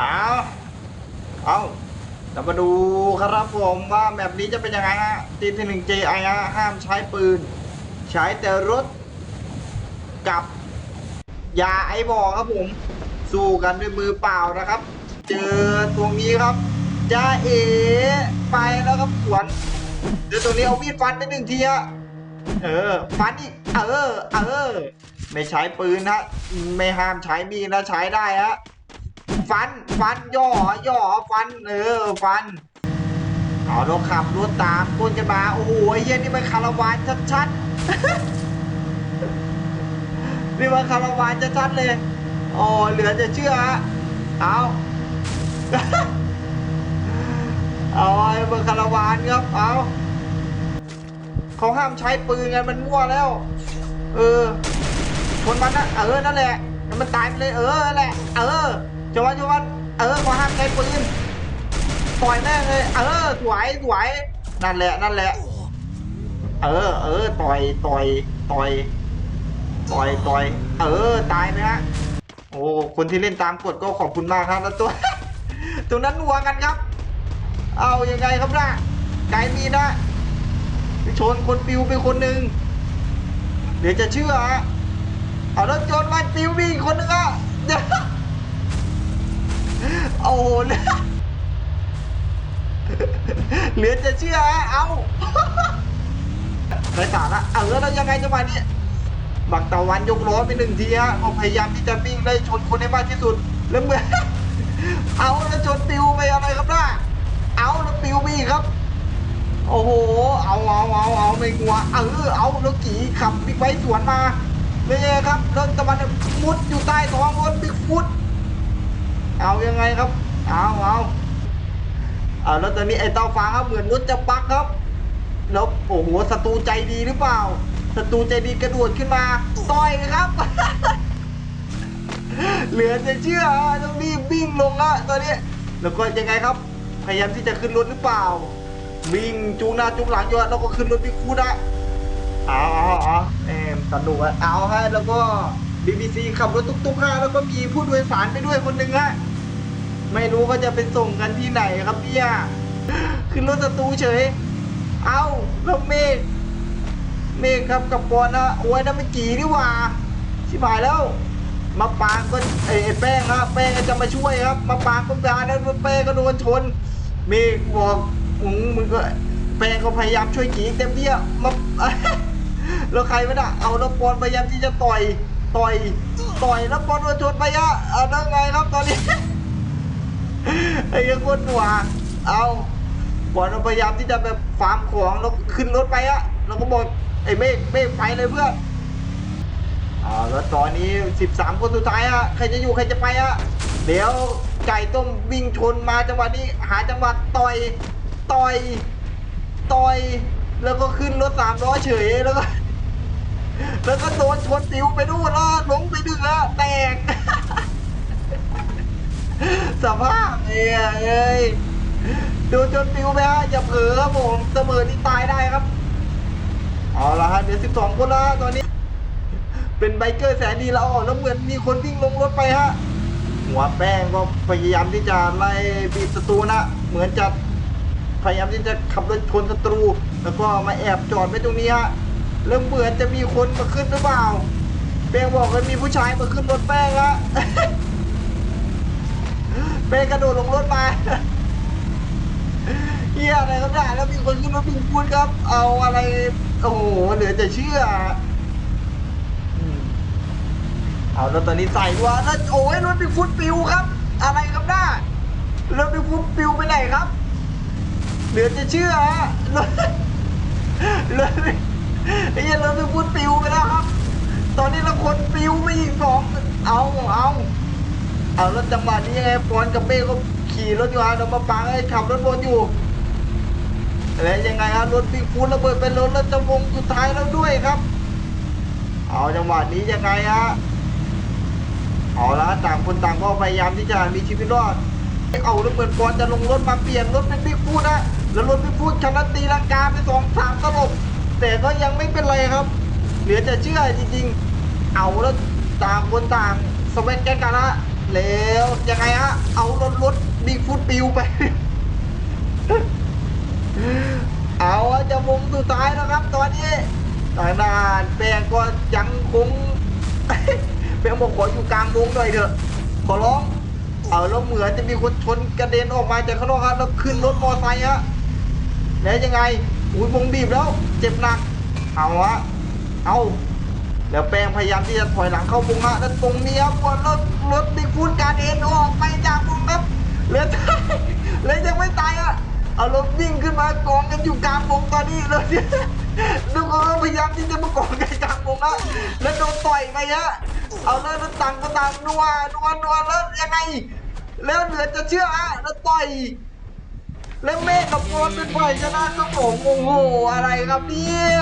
เอาเอาเรามาดูครับผมว่าแบบนี้จะเป็นยังไงฮะทีที่หนึ่ง JI ฮะห้ามใช้ปืน ใช้แต่รถกับยาไอบอครับผม สู้กันด้วยมือเปล่านะครับ เจอตรงนี้ครับจ้าเอไปแล้วครับสวนเดี๋ยวตรงนี้เอามีดฟันไปหนึ่งทีฮะเออฟันอีกเออเออไม่ใช้ปืนฮะไม่ห้ามใช้มีดนะใช้ได้ฮะ ฟัน ฟันย่อย่อฟันเออฟันเอาราขับรถตามต้นกันมาโอ้โหเหี้ยนี่มันคาราวานชัดๆนี่มันคาราวานชัดๆเลยอ๋อเหลือจะเชื่อฮะเอาเอาไอ้เบอร์คาราวานครับเอาเขาห้ามใช้ปืนไงมันมั่วแล้ว เออชนมันนะเออนั่นแหละมันตายไปเลยเออนั่นแหละ เออ จวันจวันเออขาห้ามใช้ปืนปล่อยแม่งเลย เออสวยสวยนั่นแหละนั่นแหละ เออ เออต่อยต่อยต่อยต่อยต่อย เออตายไหมฮะโอ้คนที่เล่นตามกฎก็ขอบคุณมากครับแล้วตัวตรงนั้นนัวกันครับ เอายังไงครับนะไกลมีนะไปชนคนปิวไปคนหนึ่งเดี๋ยวจะเชื่อฮะเอารถจนมาปิวมีคนหนึงอะ อ้เหลือจะเชื่อเอ้าไรสาระเออแล้วยังไงจังหวะนี้บักตะวันยกล้อไปหนึ่งทีฮะก็พยายามที่จะวิ่งไล่ชนคนให้มากที่สุด แล้วเมื่อเอาแล้วชนปิวไปอะไรครับน้าเอาแล้วปิวไปอีกครับ โอ้โห เอาเอาเอาเอาไม่กลัวเออเอาแล้วขี่ขับบิ๊กไบค์สวนมาไม่ใช่ครับแล้วตะวันมุดอยู่ใต้ท้องรถบิ๊กฟุตเอายังไงครับ เอาเอาเอาแล้วตอนนี้ไอ้เต้าฟ้าครับเหมือนรถจะปักครับ แล้วโอ้โหศัตรูใจดีหรือเปล่าศัตรูใจดีกระโดดขึ้นมาต่อยครับ เหลือจะเชื่อต้องรีบวิ่งลงอะตอนนี้ แล้วก็ยังไงครับ พยายามที่จะขึ้นรถหรือเปล่าวิ่งจูงหน้าจูงหลังอยู่แล้วก็ขึ้นรถบิ๊กฟูดอะเอาเอาเอาเอมสนุกอะเอาฮะแล้วก็ BBC ขับรถตุ๊กๆฮะแล้วก็มีผู้โดยสารไปด้วยคนหนึ่งฮะ ไม่รู้ว่าจะไปส่งกันที่ไหนครับเนี่ยขึ้นรถศัตรูเฉย เอาแล้วเมฆเมฆครับกับปอนนะโอ้ยนั่นไม่กี่นี่หว่า ชิบหายแล้ว มาปางก็ไอ้ไอ้แป้งครับแป้งจะมาช่วยครับ มาปางก็มาแล้วแป้งก็โดนชน เมฆบอกมึงมึงก็แป้งก็พยายามช่วยกี่เต็มที่อะมาแล้วใครไม่ได้เอาแล้วปอนพยายามที่จะต่อยต่อยต่อยแล้วปอนโดนชนไปอะเอาแล้ไงครับตอนนี้ ไอ้ยังคนหัวเอาบอลพยายามที่จะแบบฟาร์มของแล้วขึ้นรถไปอะแล้วก็บอกไอ้เมฆเมฆไปเลยเพื่อนอ่าแล้วตอนนี้ 13 คนสุดท้ายอะใครจะอยู่ใครจะไปอะเดี๋ยวไก่ต้มวิ่งชนมาจังหวะนี้หาจังหวะต่อยต่อยต่อย แล้วก็ขึ้นรถสามล้อเฉยแล้วก็แล้วก็โดนชนติวไปนู่นแล้วลงไปดึงแล้วแตก สภาพเนี่ยเอ้ยดูจนปิวไปฮะอย่าเผลอครับผมเสมอนี่ตายได้ครับ เอาละฮะเดี๋ยวสิบสองคนแล้วฮะตอนนี้ เป็นไบเกอร์แสนดีแล้วอ๋อแล้วเหมือนมีคนวิ่งลงรถไปฮะหัวแป้งก็พยายามที่จะไล่บีบศัตรูนะ เหมือนจะพยายามที่จะขับรถชนศัตรู แล้วก็มาแอบจอดไว้ตรงนี้ฮะแล้วเหมือนจะมีคนมาขึ้นหรือเปล่าแป้งบอกว่ามีผู้ชายมาขึ้นรถแป้งละ เป้กระโดดลงรถมาเฮียอะไรก็ได้แล้วมีคนขึ้นรถพิงพูดครับ เอาอะไร โอ้โหเหลือจะเชื่อเอาแล้วตอนนี้ใส่ว่าแล้วโอ้ยรถพิงฟุตปิวครับ อะไรครับหน้ารถพิงฟุตปิวไปไหนครับ เหลือจะเชื่อฮะรถรถไอ้เหี้ยรถพิงฟุตปิวไปแล้วครับ ตอนนี้เราคนปิวไปอีกสองเอาเอา เอาแล้วจังหวะนี้ยังไงปอนกับเบ้ก็ขี่รถอยู่ฮะเรามาปังให้ขับรถวนอยู่แล้วยังไงฮะรถบิ๊กฟูดระเบิดเป็นรถแล้วจะวงสุดท้ายแล้วด้วยครับ เอาจังหวะนี้ยังไงฮะเอาละต่างคนต่างก็พยายามที่จะมีชีวิตรอดเอาแล้วเหมือนปอนจะลงรถมาเปลี่ยนรถเป็นบิ๊กฟูดนะแล้วรถบิ๊กฟูดชนะตีลังกาไปสองสามตลบแต่ก็ยังไม่เป็นไรครับ เหลือจะเชื่อจริงๆ เอาแล้วต่างคนต่างสเวตแกนกันละ แล้วยังไงฮะ เอารถรถบิ๊กฟุตปิวไป เอาอะจะวงสุดท้ายแล้วครับ ตอนนี้ทางด้านแป้งก็ยังคงแป้งบอกขออยู่กลางวงหน่อยเถอะขอร้อง เอาแล้วเหมือนจะมีคนชนกระเด็นออกมาจากข้างนอกครับแล้วขึ้นรถมอไซค์ฮะแล้วยังไงอุ้ยวงบีบแล้ว เจ็บหนักเอาฮะเอา แล้วแป้งพยายามที่จะถอยหลังเข้าวงฮะแล้วตรงนี้ครับรถรถบิ๊กฟูดการเดนออกไปจากวงครับเหลือเหลือยังไม่ตายอะเอารถวิ่งขึ้นมากองกันอยู่กลางวงตอนนี้เลยทุกคนก็พยายามที่จะมากองกันกลางวงนะแล้วโดนต่อยไปฮะเอาแล้วแล้วต่างก็ต่างนัวนัวนัวแล้วยังไง แล้วเหลือจะเชื่อฮะแล้วต่อยแล้วเมฆกับโกนเป็นฝ่ายชนะครับผมโอ้โหอะไรครับเนี่ย